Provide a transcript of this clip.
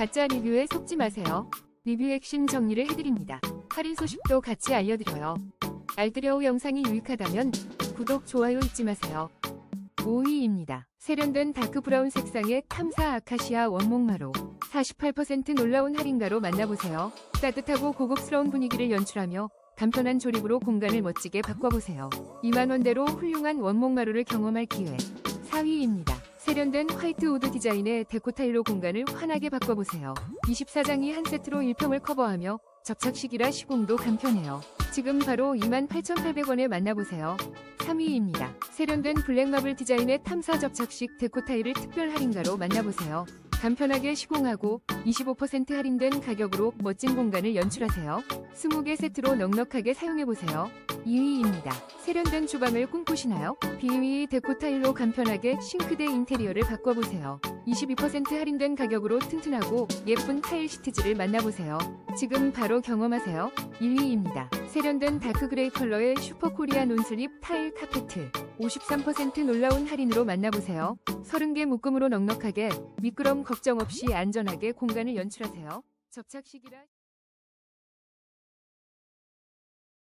가짜 리뷰에 속지 마세요. 리뷰 핵심 정리를 해드립니다. 할인 소식도 같이 알려드려요. 알뜰여우 영상이 유익하다면 구독, 좋아요 잊지 마세요. 5위입니다. 세련된 다크 브라운 색상의 탐사 아카시아 원목마로 48% 놀라운 할인가로 만나보세요. 따뜻하고 고급스러운 분위기를 연출하며 간편한 조립으로 공간을 멋지게 바꿔보세요. 2만원대로 훌륭한 원목마루를 경험할 기회. 4위입니다. 세련된 화이트 우드 디자인의 데코 타일로 공간을 환하게 바꿔보세요. 24장이 한 세트로 1평을 커버하며 접착식이라 시공도 간편해요. 지금 바로 28,800원에 만나보세요. 3위입니다. 세련된 블랙마블 디자인의 탐사 접착식 데코 타일을 특별 할인가로 만나보세요. 간편하게 시공하고 25% 할인된 가격으로 멋진 공간을 연출하세요. 20개 세트로 넉넉하게 사용해보세요. 2위입니다. 세련된 주방을 꿈꾸시나요? 비위 데코 타일로 간편하게 싱크대 인테리어를 바꿔보세요. 22% 할인된 가격으로 튼튼하고 예쁜 타일 시트지를 만나보세요. 지금 바로 경험하세요. 1위입니다. 세련된 다크 그레이 컬러의 슈퍼 코리아 논슬립 타일 카페트. 53% 놀라운 할인으로 만나보세요. 30개 묶음으로 넉넉하게 미끄럼 걱정 없이 안전하게 공간을 연출하세요. 접착식이라